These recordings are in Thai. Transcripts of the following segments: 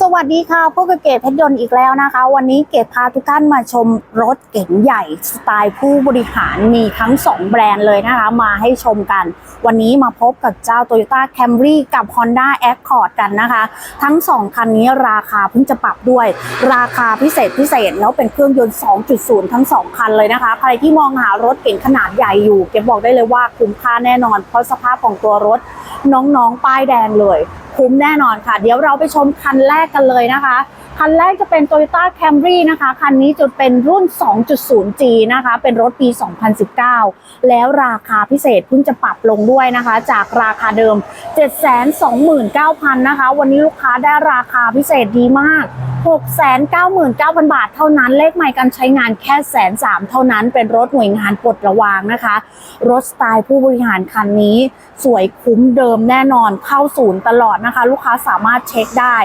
สวัสดีค่ะพวกบเกตเพชรยนต์อีกแล้วนะคะ วันนี้เกตพาทุกท่านมาชมรถเก๋งใหญ่สไตล์ผู้บริหารมีทั้ง 2 แบรนด์เลยนะคะ มาให้ชมกัน วันนี้มาพบกับเจ้า Toyota Camry กับ Honda Accord กันนะคะ ทั้ง 2 คันนี้ราคาเพิ่งจะปรับด้วย ราคาพิเศษพิเศษแล้วเป็นเครื่องยนต์ 2.0 ทั้ง 2 คันเลยนะคะ ใครที่มองหารถเก๋งขนาดใหญ่อยู่เกตบอกได้เลยว่าคุ้มค่าแน่นอน เพราะสภาพของตัวรถน้องๆป้ายแดงเลยคุ้มแน่นอนค่ะ เดี๋ยวเราไปชมคันแรกกันเลยนะคะ คันแรกจะเป็น Toyota Camry นะคะ คันนี้จะเป็นรุ่น 2.0G นะคะ เป็นรถปี 2019 แล้วราคาพิเศษเพิ่งจะปรับลงด้วยนะคะ จากราคาเดิม 729,000นะคะ วันนี้ลูกค้าได้ราคาพิเศษดีมาก 699,000 บาทเท่านั้น เลขใหม่การใช้งานแค่แสนสามเท่านั้นเป็นรถหน่วยงานปลดระวางนะคะ รถสไตล์ผู้บริหารคันนี้ สวยคุ้มเดิมแน่นอนเข้าศูนย์ตลอดนะคะ ลูกค้าสามารถเช็คได้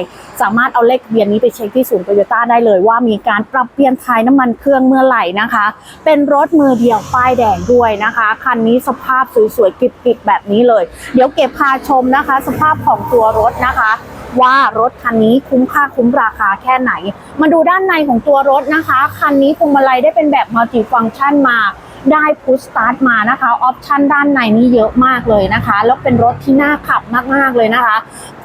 สามารถเอาเลขทะเบียนนี้ไปเช็คที่ศูนย์โตโยต้าได้เลยว่ามีการปรับเปลี่ยนถ่ายน้ำมันเครื่องเมื่อไหร่นะคะ เป็นรถมือเดียวป้ายแดงด้วยนะคะคันนี้สภาพสวยๆกริบๆแบบนี้เลย เดี๋ยวเก็บพาชมนะคะ สภาพของตัวรถนะคะ ว่ารถคันนี้คุ้มค่าคุ้มราคาแค่ไหน มาดูด้านในของตัวรถนะคะ คันนี้พวงมาลัยได้เป็นแบบมัลติฟัง c t ชันมาได้พุชสตาร์ทมานะคะออปชันด้านในนี้เยอะมากเลยนะคะ แล้วเป็นรถที่น่าขับมากๆเลยนะคะ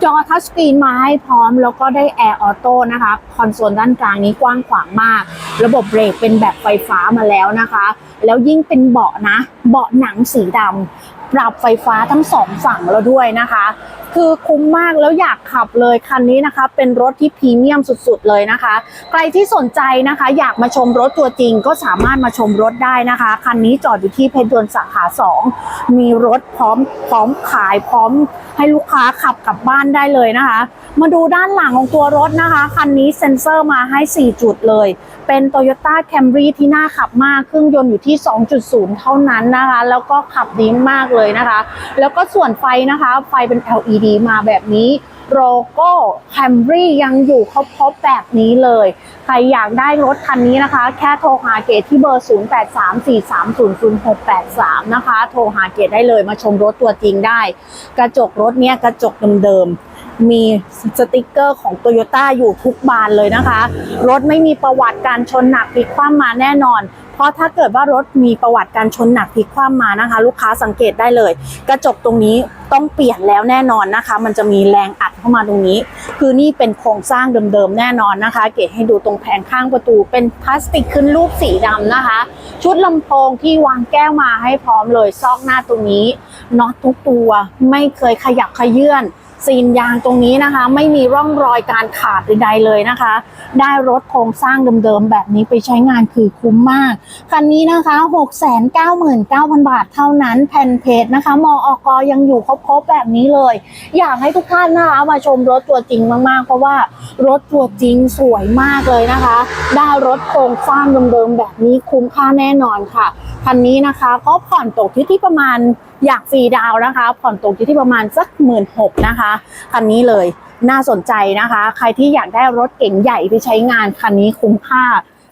จอทัชสกรีนมาให้พร้อม แล้วก็ได้แอร์ออโต้นะคะคอนโซลด้านกลางนี้กว้างขวางมาก ระบบเบรกเป็นแบบไฟฟ้ามาแล้วนะคะ แล้วยิ่งเป็นเบาะนะ เบาะหนังสีดำปรับไฟฟ้าทั้งสองฝั่งแล้วด้วยนะคะ คือคุ้มมากแล้วอยากขับเลยคันนี้นะคะ เป็นรถที่พรีเมียมสุดๆเลยนะคะ ใครที่สนใจนะคะ อยากมาชมรถตัวจริงก็สามารถมาชมรถได้นะคะ คันนี้จอดอยู่ที่เพชรยนต์สาขา 2 มีรถพร้อมพร้อมขายพร้อมให้ลูกค้าขับกลับบ้านได้เลยนะคะ มาดูด้านหลังของตัวรถนะคะ คันนี้เซ็นเซอร์มาให้ 4 จุดเลย เป็น Toyota Camry ที่น่าขับมาก เครื่องยนต์อยู่ที่ 2.0 เท่านั้นนะคะ แล้วก็ขับดีมากเลยนะคะ แล้วก็ส่วนไฟนะคะ ไฟเป็น LED มาแบบนี้โลโก้ Camry ยังอยู่ครบๆแบบนี้เลย ใครอยากได้รถคันนี้นะคะ แค่โทรหาเกตที่เบอร์ 0834300683 นะคะ โทรหาเกตได้เลยมาชมรถตัวจริงได้ กระจกรถเนี้ยกระจกเดิมๆ มีสติกเกอร์ของ t o y ยต้อยู่ทุกบานเลยนะคะ รถไม่มีประวัติการชนหนักพลิกคว่ำมาแน่นอน เพราะถ้าเกิดว่ารถมีประวัติการชนหนักพลิกคว่ำมานะคะ ลูกค้าสังเกตได้เลย กระจกตรงนี้ต้องเปลี่ยนแล้วแน่นอนนะคะ มันจะมีแรงอัดเข้ามาตรงนี้ คือนี่เป็นโครงสร้างเดิมๆแน่นอนนะคะ เกตให้ดูตรงแผงข้างประตู เป็นพลาสติกขึ้นรูปสีดำนะคะ ชุดลำโพงที่วางแก้วมาให้พร้อมเลยซอกหน้าตรงนี้น็อตทุกตัวไม่เคยขยับขยื่น ซีนยางตรงนี้นะคะ ไม่มีร่องรอยการขาดใดๆเลยนะคะ ได้รถโครงสร้างเดิมๆแบบนี้ไปใช้งานคือคุ้มมาก คันนี้นะคะ 699,000 บาทเท่านั้นแผ่นเพจนะคะมออกยังอยู่ครบๆแบบนี้เลย อยากให้ทุกท่านนะคะมาชมรถตัวจริงมากๆ เพราะว่ารถตัวจริงสวยมากเลยนะคะ ได้รถโครงสร้างเดิมๆแบบนี้คุ้มค่าแน่นอนค่ะ คันนี้นะคะก็ผ่อนตกที่ที่ประมาณอยากฟรีดาวนะคะ ผ่อนตกที่ที่ประมาณสักหมื่นหกนะคะคันนี้เลยน่าสนใจนะคะ ใครที่อยากได้รถเก๋งใหญ่ไปใช้งานคันนี้คุ้มค่า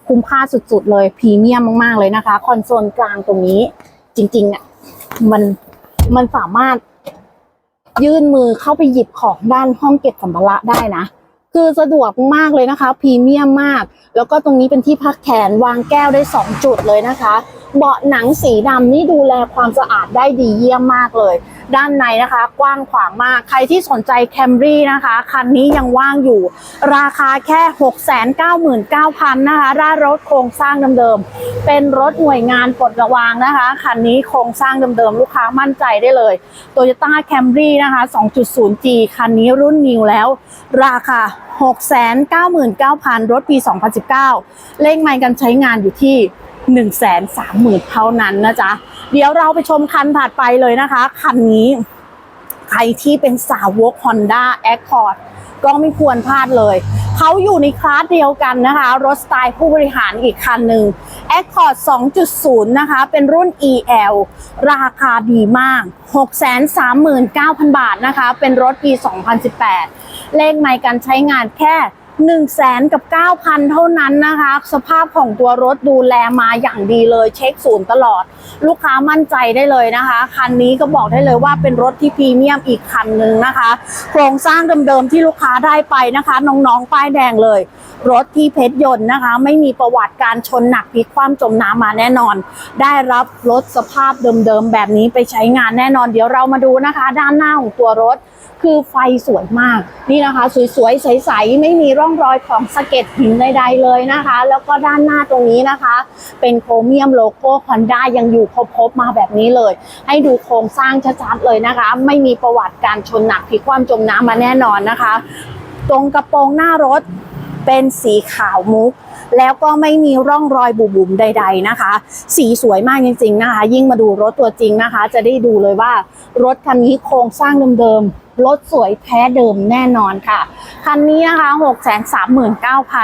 คุ้มค่าสุดๆเลยพรีเมียมมากๆเลยนะคะ คอนโซลกลางตรงนี้ จริงๆอะมันมันสามารถยื่นมือเข้าไปหยิบของด้านห้องเก็บสัมภาระได้นะ คือสะดวกมากเลยนะคะพรีเมียมมาก แล้วก็ตรงนี้เป็นที่พักแขนวางแก้วได้ 2 จุดเลยนะคะเบาะหนังสีดำนี่ดูแลความสะอาดได้ดีเยี่ยมมากเลย ด้านในนะคะ กว้างขวางมากใครที่สนใจแคมรี่นะคะ คันนี้ยังว่างอยู่ ราคาแค่ 699,000 นะคะได้รถโครงสร้างเดิมๆเป็นรถหน่วยงานปลดระวางนะคะ คันนี้โครงสร้างเดิมๆ ลูกค้ามั่นใจได้เลย Toyota Camry นะคะ 2.0G คันนี้รุ่นนิวแล้ว ราคา 699,000 รถปี 2019เลขไมล์การใช้งานอยู่ที่ 130,000 เท่านั้นนะจ๊ะ เดี๋ยวเราไปชมคันถัดไปเลยนะคะ คันนี้ ใครที่เป็นสาวก Honda Accord ก็ไม่ควรพลาดเลย เขาอยู่ในคลาสเดียวกันนะคะ รถสไตล์ผู้บริหารอีกคันหนึ่ง Accord 2.0 นะคะ เป็นรุ่น EL ราคาดีมาก 639,000 บาทนะคะ เป็นรถปี 2018 เลขไมล์การใช้งานแค่ 1นึ่งแสนกับ 9,000 เท่านั้นนะคะ สภาพของตัวรถดูแลมาอย่างดีเลย เช็คศูนย์ตลอด ลูกค้ามั่นใจได้เลยนะคะ คันนี้ก็บอกได้เลยว่าเป็นรถที่พรีเมียมอีกคันหนึ่งนะคะ โครงสร้างเดิมๆที่ลูกค้าได้ไปนะคะ น้องๆ ป้ายแดงเลย รถที่เพชรยนต์นะคะ ไม่มีประวัติการชนหนักพลิกคว่ำจมน้ำมาแน่นอน ได้รับรถสภาพเดิมๆแบบนี้ไปใช้งานแน่นอน เดี๋ยวเรามาดูนะคะ ด้านหน้าของตัวรถ คือไฟสวยมากนี่นะคะ สวยๆใสๆไม่มีร่องรอยของสะเก็ดหินใดๆเลยนะคะ แล้วก็ด้านหน้าตรงนี้นะคะ เป็นโครเมียมโลโก้ฮอนด้ายังอยู่ครบๆมาแบบนี้เลย ให้ดูโครงสร้างชัดๆเลยนะคะ ไม่มีประวัติการชนหนักพลิกคว่ำจมน้ำมาแน่นอนนะคะ ตรงกระโปรงหน้ารถเป็นสีขาวมุก แล้วก็ไม่มีร่องรอยบุ๋มๆใด ๆนะคะ สีสวยมากจริง ๆนะคะ ยิ่งมาดูรถตัวจริงนะคะ จะได้ดูเลยว่ารถคันนี้โครงสร้างเดิมๆรถสวยแท้เดิมแน่นอนค่ะ คันนี้นะคะ 6 3 9 0 0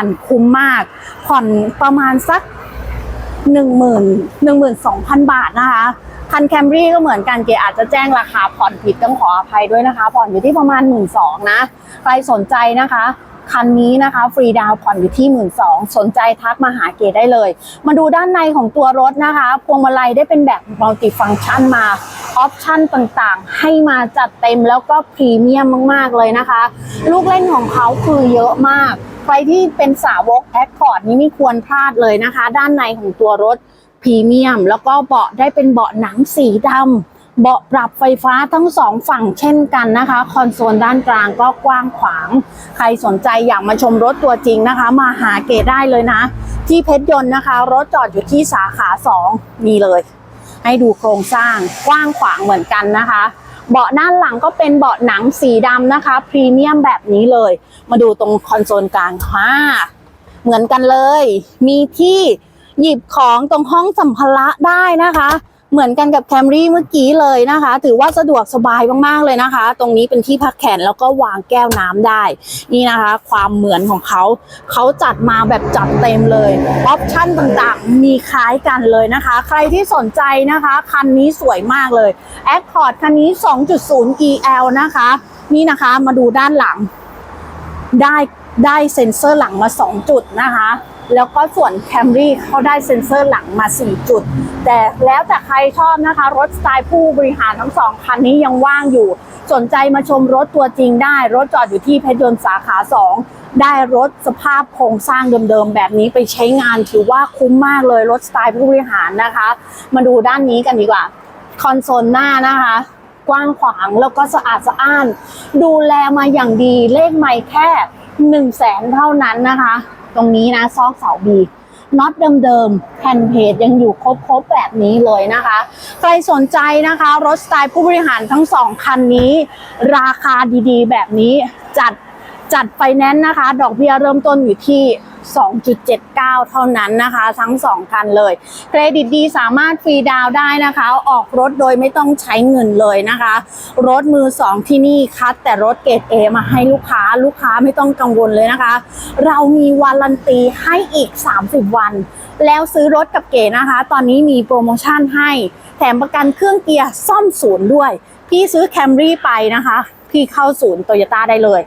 0 คุ้มมาก ผ่อนประมาณสัก 1 0 0 0 0 12,000 บาทนะคะคันแคมรี่ก็เหมือนกันเกอาจจะแจ้งราคาผ่อนผิดต้องขออภัยด้วยนะคะ ผ่อนอยู่ที่ประมาณ 1 2ื่นนะ ใครสนใจนะคะ คันนี้นะคะ ฟรีดาวผ่อนอยู่ที่1 2ื่นสองสนใจทักมาหาเกได้เลย มาดูด้านในของตัวรถนะคะ พวงมาลัยได้เป็นแบบมัลติฟัง c t ชันมาออปชันต่างๆ ให้มาจัดเต็มแล้วก็พรีเมียมมากๆเลยนะคะ ลูกเล่นของเขาคือเยอะมาก ใครที่เป็นสาวกแอคคอร์ดนี้ไม่ควรพลาดเลยนะคะ ด้านในของตัวรถพรีเมียม แล้วก็เบาะได้เป็นเบาะหนังสีดำ เบาะปรับไฟฟ้าทั้งสองฝั่งเช่นกันนะคะ คอนโซลด้านกลางก็กว้างขวาง ใครสนใจอยากมาชมรถตัวจริงนะคะ มาหาเกได้เลยนะ ที่เพชรยนต์นะคะ รถจอดอยู่ที่สาขา2นี่เลย ให้ดูโครงสร้างกว้างขวางเหมือนกันนะคะ เบาะด้านหลังก็เป็นเบาะหนังสีดำนะคะ พรีเมียมแบบนี้เลย มาดูตรงคอนโซลกลางค่ะเหมือนกันเลย มีที่หยิบของตรงห้องสัมภาระได้นะคะ เหมือนกันกับแคมรี่เมื่อกี้เลยนะคะ ถือว่าสะดวกสบายมากๆเลยนะคะ ตรงนี้เป็นที่พักแขนแล้วก็วางแก้วน้ำได้ นี่นะคะ ความเหมือนของเขาเขาจัดมาแบบจัดเต็มเลยออปชั่นต่างๆ มีคล้ายกันเลยนะคะ ใครที่สนใจนะคะ คันนี้สวยมากเลย Accord คันนี้ 2.0 EL นะคะ นี่นะคะมาดูด้านหลัง ได้ได้เซ็นเซอร์หลังมา 2 จุดนะคะ แล้วก็ส่วน Camry เขาได้เซ็นเซอร์หลังมา 4 จุด แต่แล้วแต่ใครชอบนะคะ รถสไตล์ผู้บริหารทั้งสองคันนี้ยังว่างอยู่ สนใจมาชมรถตัวจริงได้ รถจอดอยู่ที่เพชรยนต์สาขา 2 ได้รถสภาพโครงสร้างเดิมๆ แบบนี้ไปใช้งานถือว่าคุ้มมากเลยรถสไตล์ผู้บริหารนะคะ มาดูด้านนี้กันดีกว่า คอนโซลหน้านะคะกว้างขวางแล้วก็สะอาดสะอ้าน ดูแลมาอย่างดีเลขไม่แค่1นึ่งแสนเท่านั้นนะคะ ตรงนี้นะ ซอกเสาบีน็อตเดิมๆแผ่นเพจยังอยู่ครบๆแบบนี้เลยนะคะ ใครสนใจนะคะ รถสไตล์ผู้บริหารทั้งสองคันนี้ ราคาดีๆ แบบนี้จัดจัดไฟแนนซ์นะคะ ดอกเบี้ยเริ่มต้นอยู่ที่ 2.79 เท่านั้นนะคะ ทั้ง 2 คันเลย เครดิตดีสามารถฟรีดาวได้นะคะ ออกรถโดยไม่ต้องใช้เงินเลยนะคะ รถมือ 2 ที่นี่คัดแต่รถเกรด A มาให้ลูกค้าลูกค้าไม่ต้องกังวลเลยนะคะ เรามีวารันตีให้อีก 30 วัน แล้วซื้อรถกับเก๋นะคะ ตอนนี้มีโปรโมชั่นให้ แถมประกันเครื่องเกียร์ซ่อมศูนย์ด้วย พี่ซื้อแคมรี่ไปนะคะ พี่เข้าศูนย์โตโยต้าได้เลย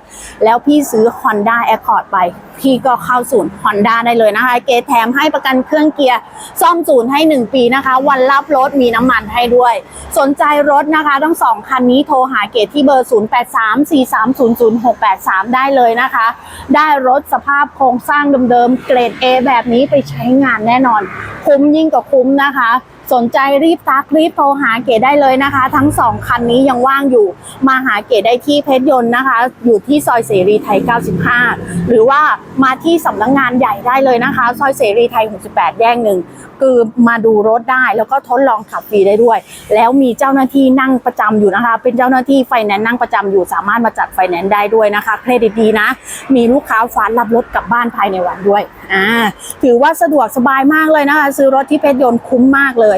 แล้วพี่ซื้อ Honda Accord ไป พี่ก็เข้าศูนย์ Honda ได้เลยนะคะ เกรดแถมให้ประกันเครื่องเกียร์ซ่อมศูนย์ให้ 1 ปีนะคะ วันรับรถมีน้ำมันให้ด้วย สนใจรถนะคะทั้งสองคันนี้โทรหาเกรดที่เบอร์ 0834300683 ได้เลยนะคะ ได้รถสภาพโครงสร้างเดิมๆเกรด A แบบนี้ไปใช้งานแน่นอน คุ้มยิ่งกว่าคุ้มนะคะ สนใจรีบทักรีบโทรหาเก๋ได้เลยนะคะ ทั้งสองคันนี้ยังว่างอยู่ มาหาเก๋ได้ที่เพชรยนต์นะคะ อยู่ที่ซอยเสรีไทย 95 หรือว่ามาที่สำนักงงานใหญ่ได้เลยนะคะ ซอยเสรีไทย 68 แยกหนึ่งคือมาดูรถได้แล้วก็ทดลองขับฟรีได้ด้วย แล้วมีเจ้าหน้าที่นั่งประจำอยู่นะคะ เป็นเจ้าหน้าที่ไฟแนนซ์นั่งประจำอยู่ สามารถมาจัดไฟแนนซ์ได้ด้วยนะคะ เครดิตดีนะ มีลูกค้าฟ้านรับรถกลับบ้านภายในวันด้วยอ่าถือว่าสะดวกสบายมากเลยนะคะ ซื้อรถที่เพชรยนต์คุ้มมากเลย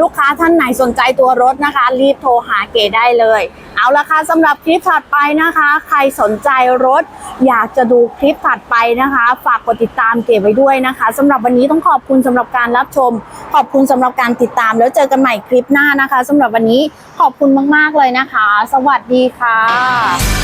ลูกค้าท่านไหนสนใจตัวรถนะคะ รีบโทรหาเก๋ได้เลย เอาละค่ะสำหรับคลิปถัดไปนะคะ ใครสนใจรถ อยากจะดูคลิปถัดไปนะคะ ฝากกดติดตามเก๋ไว้ด้วยนะคะสำหรับวันนี้ต้องขอบคุณสำหรับการรับชม ขอบคุณสำหรับการติดตามแล้วเจอกันใหม่คลิปหน้านะคะสำหรับวันนี้ขอบคุณมาก ๆเลยนะคะ สวัสดีค่ะ